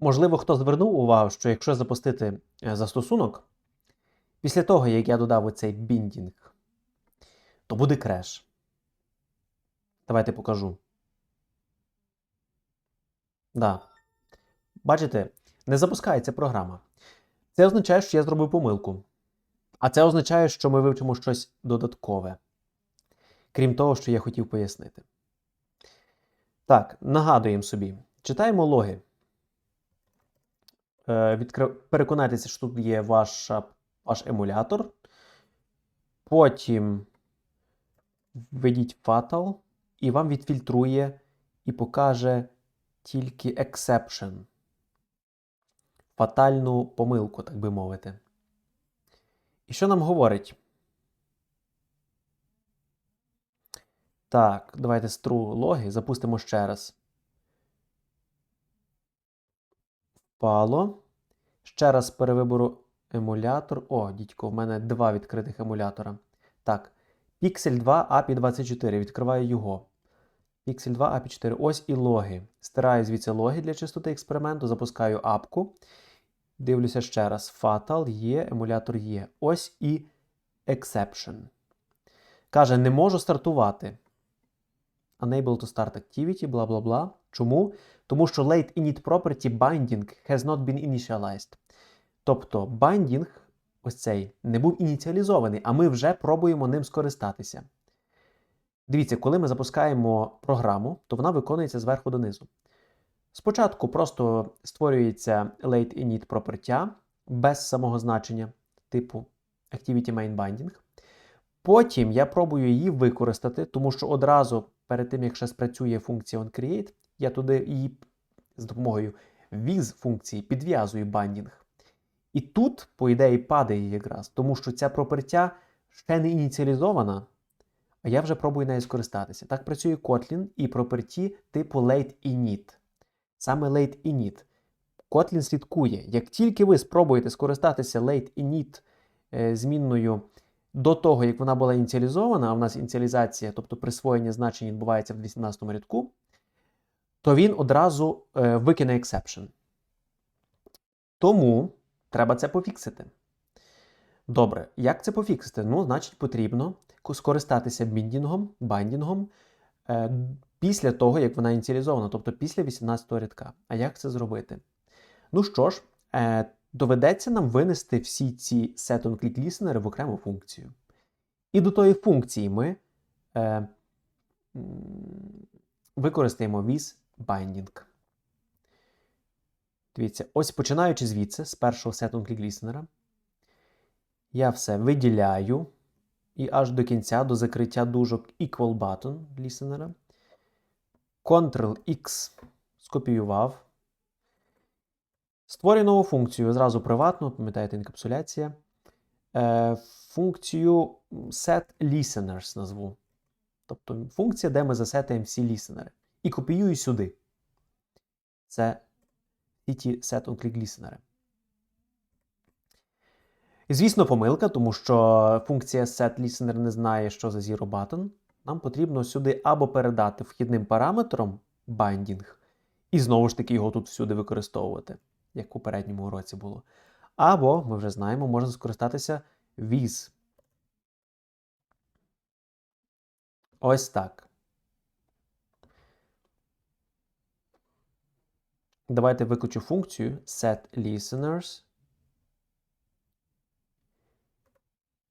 Можливо, хто звернув увагу, що якщо запустити е, застосунок, після того, як я додав оцей біндінг, то буде креш. Давайте покажу. Да. Бачите, не запускається програма. Це означає, що я зробив помилку. А це означає, що ми вивчимо щось додаткове. Крім того, що я хотів пояснити. Так, нагадуємо собі. Читаємо логи. Е, відкри... Переконайтеся, що тут є ваша, ваш емулятор. Потім введіть Fatal, і вам відфільтрує і покаже тільки exception. Фатальну помилку, так би мовити. І що нам говорить? Так, давайте стру логи запустимо ще раз. Впало. Ще раз перевибору емулятор. О, дідько, в мене два відкритих емулятора. Так. Pixel 2 API 24. Відкриваю його. Pixel 2 API 4. Ось і логи. Стираю звідси логи для чистоти експерименту, запускаю апку. Дивлюся ще раз. Fatal є, емулятор є. Ось і exception. Каже, не можу стартувати. Unable to start activity, бла бла бла. Чому? Тому що late init property binding has not been initialized. Тобто binding, ось цей, не був ініціалізований, а ми вже пробуємо ним скористатися. Дивіться, коли ми запускаємо програму, то вона виконується зверху донизу. Спочатку просто створюється late init property без самого значення, типу Activity Main Binding. Потім я пробую її використати, тому що одразу перед тим, як ще спрацює функція onCreate, я туди її з допомогою viz функції підв'язую бандінг. І тут, по ідеї, падає якраз, тому що ця пропертя ще не ініціалізована, а я вже пробую нею скористатися. Так працює Kotlin і проперті типу late init. Саме late init. Kotlin слідкує. Як тільки ви спробуєте скористатися late init е, змінною до того, як вона була ініціалізована, а в нас ініціалізація, тобто присвоєння значень відбувається в 18 рядку, то він одразу е, викине exception. Тому треба це пофіксити. Добре, як це пофіксити? Ну, значить, потрібно скористатися біндінгом, бандінгом е, після того, як вона ініціалізована, тобто після 18-го рядка. А як це зробити? Ну що ж, е, доведеться нам винести всі ці set-on-click в окрему функцію. І до тої функції ми використаємо with binding. Дивіться, ось починаючи звідси, з першого set-on-click listener, я все виділяю і аж до кінця, до закриття дужок equal button listener. Ctrl-X скопіював. Створюю нову функцію зразу приватну, пам'ятаєте, інкапсуляція. Е, Функцію setListeners назву. Тобто функція, де ми засетаємо всі лісенери. І копіюю сюди. Це ті set-on-click listener. І, звісно, помилка, тому що функція setListener не знає, що за zero button. Нам потрібно сюди або передати вхідним параметром binding, і знову ж таки його тут всюди використовувати як в попередньому уроці було. Або, ми вже знаємо, можна скористатися with. Ось так. Давайте викличу функцію setListeners.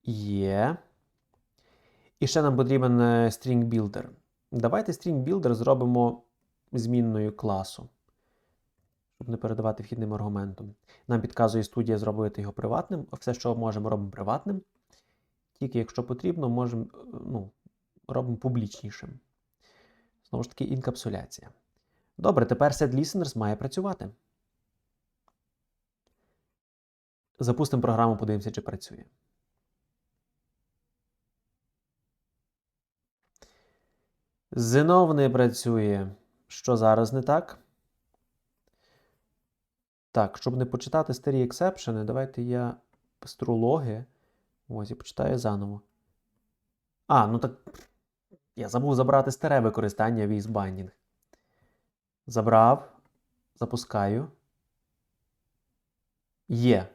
Є. І ще нам потрібен е, string builder. Давайте string builder зробимо змінною класу щоб не передавати вхідним аргументом. Нам підказує студія зробити його приватним. Все, що можемо, робимо приватним. Тільки, якщо потрібно, можемо, е, ну, робимо публічнішим. Знову ж таки, інкапсуляція. Добре, тепер setListeners має працювати. Запустимо програму, подивимося, чи працює. Знов не працює. Що зараз не так? Так, щоб не почитати старі ексепшени, давайте я пестру логи. Ось і почитаю заново. А, ну так. Я забув забрати старе використання VSBinding. Забрав. Запускаю. Є.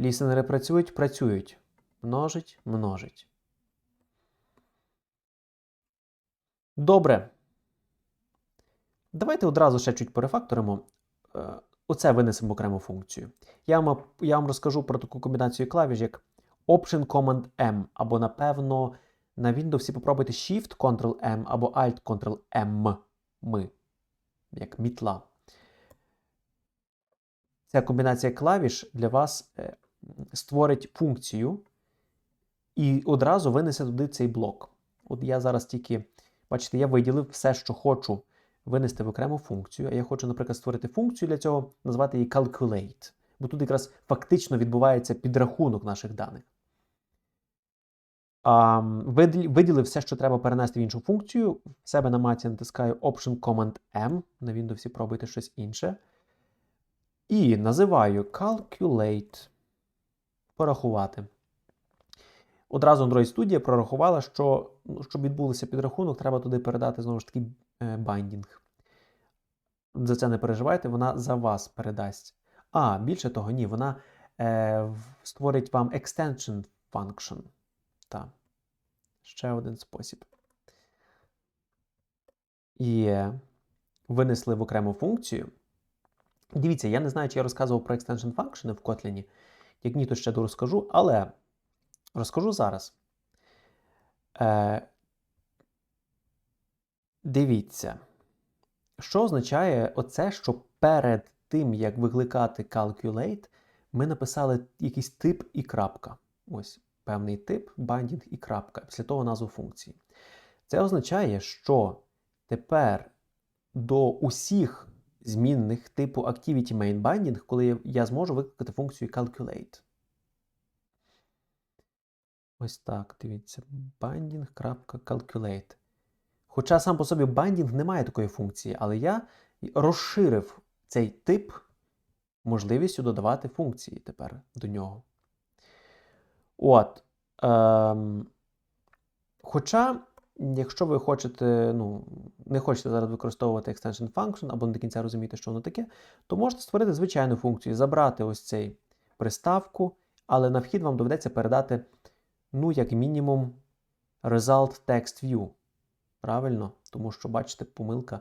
Лісенери працюють, працюють. Множить, множить. Добре. Давайте одразу ще чуть перефакторимо. Е, Оце винесемо окрему функцію. Я вам, я вам розкажу про таку комбінацію клавіш, як Option Command M, або, напевно, на Windows попробуйте Shift Ctrl M або Alt Ctrl M. Ми. Як мітла. Ця комбінація клавіш для вас е, створить функцію і одразу винесе туди цей блок. От я зараз тільки, бачите, я виділив все, що хочу винести в окрему функцію. А я хочу, наприклад, створити функцію для цього, назвати її Calculate. Бо тут якраз фактично відбувається підрахунок наших даних. Виділив все, що треба перенести в іншу функцію. В себе на маті натискаю Option Command M. На Windows пробуйте щось інше. І називаю Calculate. Порахувати. Одразу Android Studio прорахувала, що ну, щоб відбувся підрахунок, треба туди передати знову ж таки байдінг. За це не переживайте, вона за вас передасть. А, більше того, ні, вона е, створить вам extension function. Так. Ще один спосіб. Є. Винесли в окрему функцію. Дивіться, я не знаю, чи я розказував про extension function в Kotlin. Як ні, то ще розкажу, але розкажу зараз. Е, Дивіться, що означає оце, що перед тим, як викликати calculate, ми написали якийсь тип і крапка. Ось певний тип, binding і крапка. Після того назву функції. Це означає, що тепер до усіх змінних типу Activity Main Binding, коли я зможу викликати функцію calculate. Ось так, дивіться, binding.calculate. Хоча сам по собі binding не має такої функції, але я розширив цей тип можливістю додавати функції тепер до нього. От. Ем, Хоча, якщо ви хочете, ну, не хочете зараз використовувати extension function або не до кінця розумієте, що воно таке, то можете створити звичайну функцію, забрати ось цей приставку, але на вхід вам доведеться передати, ну, як мінімум, result text view. Правильно? Тому що, бачите, помилка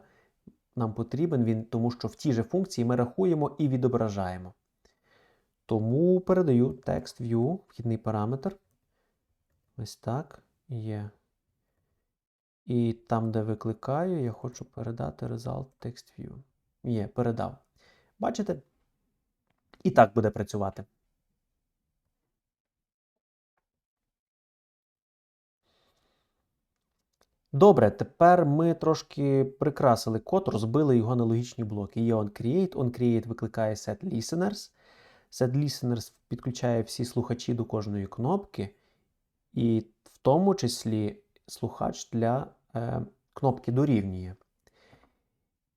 нам потрібен він, тому що в тій же функції ми рахуємо і відображаємо. Тому передаю text view, вхідний параметр. Ось так є. І там, де викликаю, я хочу передати result text view. Є, передав. Бачите? І так буде працювати. Добре, тепер ми трошки прикрасили код, розбили його на логічні блоки. Є onCreate, onCreate викликає setListeners. SetListeners підключає всі слухачі до кожної кнопки, і в тому числі слухач для е, кнопки дорівнює.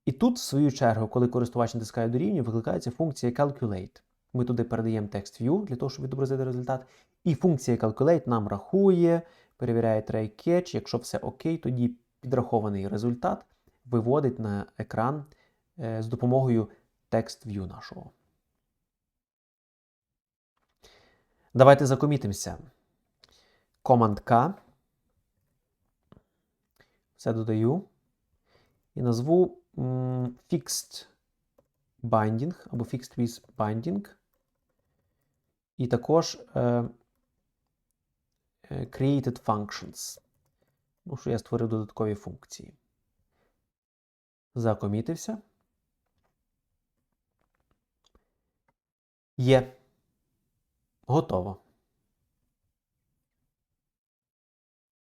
І тут, в свою чергу, коли користувач натискає дорівнює, викликається функція Calculate. Ми туди передаємо text view для того, щоб відобразити результат. І функція Calculate нам рахує перевіряє try catch. Якщо все окей, тоді підрахований результат виводить на екран е, з допомогою text view нашого. Давайте закомітимося. Command K. Все додаю. І назву Fixed Binding або Fixed with Binding. І також е, Е, created functions. Ну, що я створив додаткові функції. Закомітився. Є. Готово.